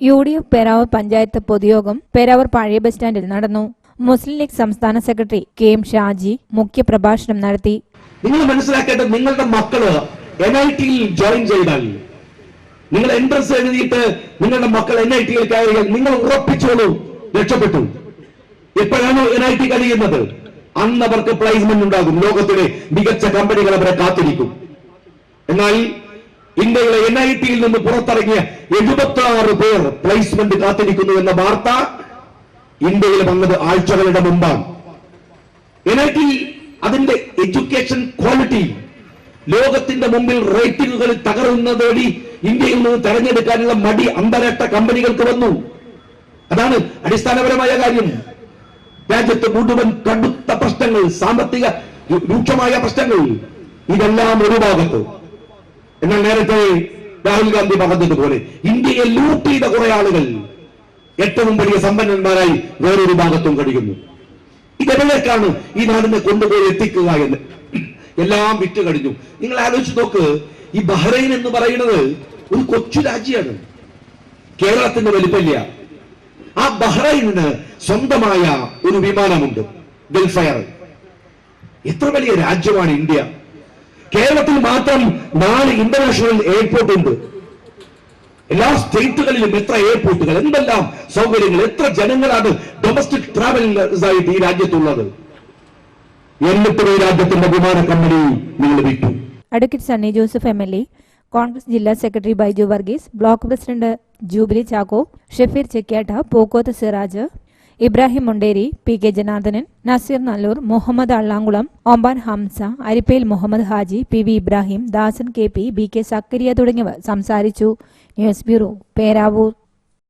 U D F Peravoor panchayat പൊതുയോഗം പേരാവൂർ പഴയ bus സ്റ്റാൻഡിൽ നടന്നു. മുസ്ലിം ലീഗ് സംസ്ഥാന സെക്രട്ടറി കെ എം ഷാജി മുഖ്യപ്രഭാഷണം നടത്തി. നിങ്ങൾ മനസ്സിലാക്കേണ്ടത് നിങ്ങളുടെ മക്കൾ എൻ ഐ ടിയിൽ ജോയിൻ ചെയ്താൽ. നിങ്ങൾ എൻട്രൻസ് എഴുതിയിട്ട് നിങ്ങളുടെ മക്കൾ എൻ ഐ ടിയിൽ കയറിയാൽ നിങ്ങൾ ഉറപ്പിച്ചോളൂ. രക്ഷപ്പെട്ടു. എപ്പോഴാണോ എൻ ഐ ടി കഴിയുന്നത്? അന്ന് അവർക്ക് പ്ലേസ്മെന്റ് ഉണ്ടാകും. ലോകത്തിലെ മികച്ച കമ്പനികൾ അവരെ കാത്തിരിക്കും. എന്നാൽ ഇന്ത്യയിലെ എൻ ഐ ടിയിൽ നിന്ന് പുറത്തിറങ്ങിയ എഴുപത്തി ആറ് പേർ പ്ലേസ്മെന്റ് കാത്തിരിക്കുന്നു എന്ന വാർത്ത ഇന്ത്യയിൽ വന്നത് ആഴ്ചകളുടെ മുമ്പാണ്. എൻ ഐ ടി അതിന്റെ എഡ്യൂക്കേഷൻ ക്വാളിറ്റി ലോകത്തിന്റെ മുമ്പിൽ റേറ്റിംഗുകൾ തകരുന്നതോടി ഇന്ത്യയിൽ നിന്ന് തെരഞ്ഞെടുക്കാനുള്ള മടി അന്താരാഷ്ട്ര കമ്പനികൾക്ക് വന്നു. അതാണ് അടിസ്ഥാനപരമായ കാര്യം. രാജ്യത്ത് മുഴുവൻ കടുത്ത പ്രശ്നങ്ങൾ സാമ്പത്തിക രൂക്ഷമായ പ്രശ്നങ്ങൾ. ഇതെല്ലാം ഒരു ഭാഗത്ത്. എന്നാൽ നേരത്തെ രാഹുൽ ഗാന്ധി പറഞ്ഞതുപോലെ ഇന്ത്യയെ ലൂട്ട് ചെയ്ത കുറെ ആളുകൾ ഏറ്റവും വലിയ സമ്പന്നന്മാരായി വേറൊരു ഭാഗത്തും കഴിയുന്നു. ഇതെവിടേക്കാണ് ഈ നാടിനെ കൊണ്ടുപോയി എത്തിക്കുക എന്ന്? എല്ലാം വിറ്റ് കഴിഞ്ഞു. നിങ്ങൾ ആലോചിച്ച് നോക്ക് ഈ ബഹ്റൈൻ എന്ന് പറയുന്നത് ഒരു കൊച്ചു രാജ്യമാണ്. കേരളത്തിന്റെ വലിപ്പമില്ല. ആ ബഹ്റൈനിന് സ്വന്തമായ ഒരു വിമാനമുണ്ട് ഗൾഫയർ എത്ര വലിയ രാജ്യമാണ് ഇന്ത്യ? കേരളത്തിൽ മാത്രം നാല് ഇന്റർനാഷണൽ എയർപോർട്ട് ഉണ്ട്. എല്ലാ സ്റ്റേറ്റുകളിലും എത്ര എയർപോർട്ടുകൾ എന്തെല്ലാം സൗകര്യങ്ങൾ എത്ര ജനങ്ങളാണ് ഡൊമസ്റ്റിക് ട്രാവലേഴ്സ് ഈ രാജ്യത്തുള്ളത്? എന്നിട്ട് ഈ രാജ്യത്തിന്റെ വിമാന കമ്പനി നിങ്ങൾ വിട്ടു. Advocate Sunny Joseph M L A Congress ജില്ലാ secretary Baiju Varghese block president Jubilee Chacko Shafeer Chekkiyad Pookoth Siraj Ibrahim Munderi P K Janardhanan Naseer Nallur Muhammad Allankulam Omban Hamsa Arippel Muhammad Haji P V Ibrahim Dasan K P B K Zakariya തുടങ്ങിയവർ സംസാരിച്ചു. News bureau Peravoor.